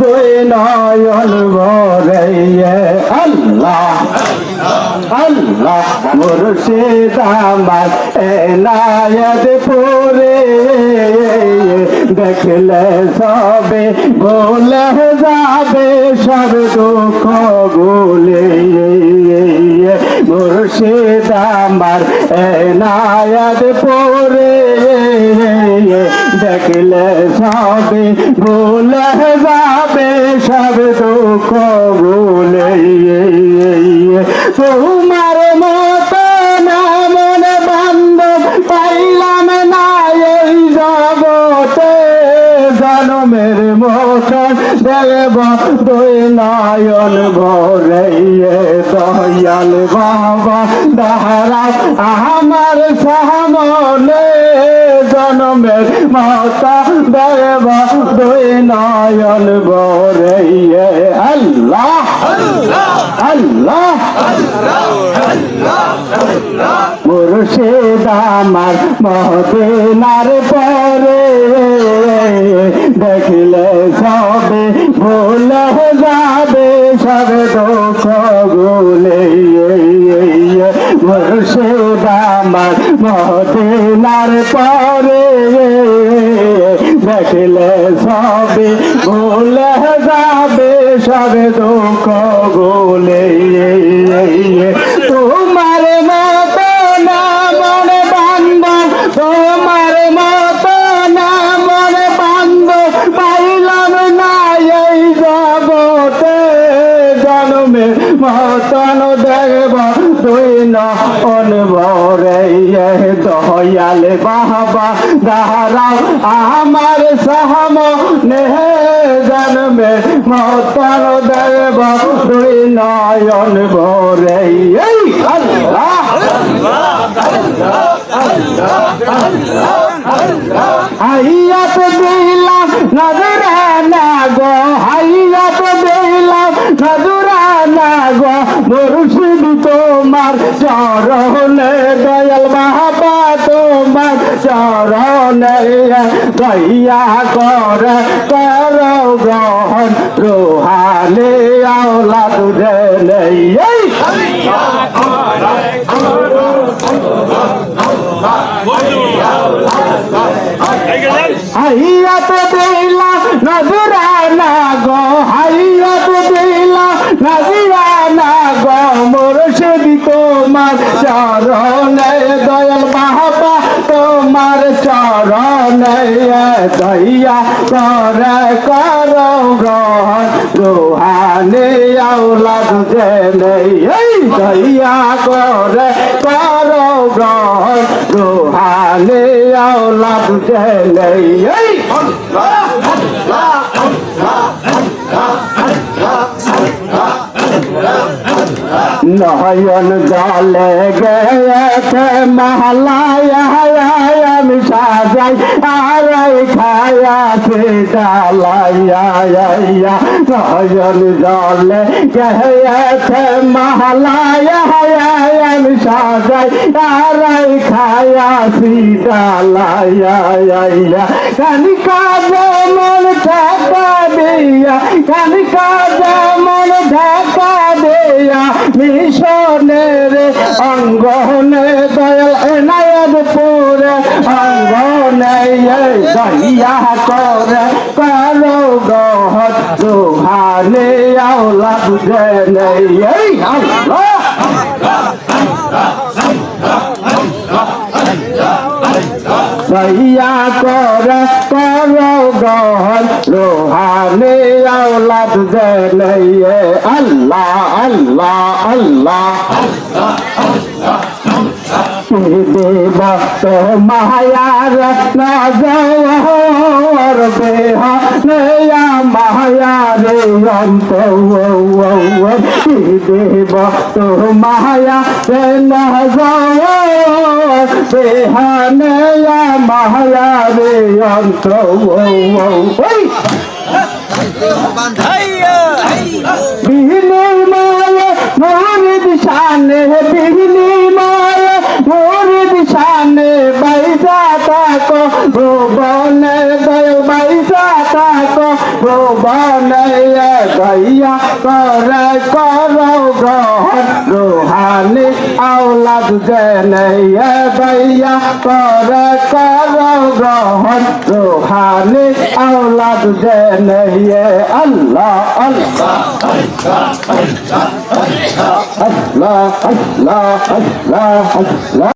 দুই নয়ন ভরে আল্লাহ আল্লাহ, মুর্শিদ আমার এনায়ত পুরে দেখলে সবে ভুলে যাবে, সব দুঃখ ভুলে মুর্শিদ আমার এনায়ত পুরে দেখলে সবে ভুলে যাবে, সব দুঃখ ভুলে তোমার মতো না মনে বান্ধব পাইলাম না এই জগতে। জনমের মতন দেব দুই নয়ন ভরে দয়াল বাবা দাহারা আমার সামনে। জনমের মাতা দেব, দুই নয়ন ভরে আল্লাহ! আল্লাহ! মুর্শিদ আমার মহদিনার পরে দেখলে সবে ভুলে যাবে, সব দুঃখ ভুলে মুর্শিদ আমার মহদিনার পরে দেখলে সবে ভুলে যাবে সবে দুঃখ ভুলে নন ভরে দয়াল বাবা, দাঁড়াও, আমার সাহম নেহে জন্মে মতন দেব তুই নয়ন ভরে হাইয়াত দিলাম নজরানা গো হাইয়াত দিলাম মুর্শিদ তোমার চরণে দয়াল বাবা, তোমার চরণে দয়া কর কর গ্রহণ। রোহানে আওলা তুঝে নেই। এই! হাইয়াত দিলা নজরানা গো হাইয়াত দিলা নজরানা গো মুর্শিদ তোমার চরণে দয়াল বাবা, তোমার চরণে দয়া কর কর গ্রহণ। রোহানে আওলাদ জেনে এই দয়া কর কর গ্রহণ। রোহানে আওলাদ জেনে নয়ন জলে গেছে মহলায় আমি সাজাই আর খায়া, সে ডালাইয়া নয়ন জলে গেছে মহলায় আমি সাজাই আর খায়া, সি ডালাইয়া কানিকা মন ঢাকা দিয়া কানিকা মন ঢাকা দিয়া, মিশনের অঙ্গনে দয়াল এনায়ত পুরে অঙ্গনে দহিয়া করে, কালো গহর রুহানে আওলা বুঝে এই আল্লাহ। দহিয়া করে, কালো গহর রুহানে আওলা বুঝে নেই আল্লাহ আল্লাহ আল্লাহ। দেব তো মায়ার নজর বেহা নয়া মায়ার অন্ত দেব মায়া নজর বেহা নয়া মায়ার অন্ত বিনিময়ে মরিদ শানে বিনিময়ে বনয়ে গইয়া করে, করো গ্রহণ। রুহানি আওলাদ জেনয়ে গইয়া করে, করো গ্রহণ। রুহানি আওলাদ জেনয়ে আল্লাহ আল্লাহ আল্লাহ আল্লাহ আল্লাহ আল্লাহ।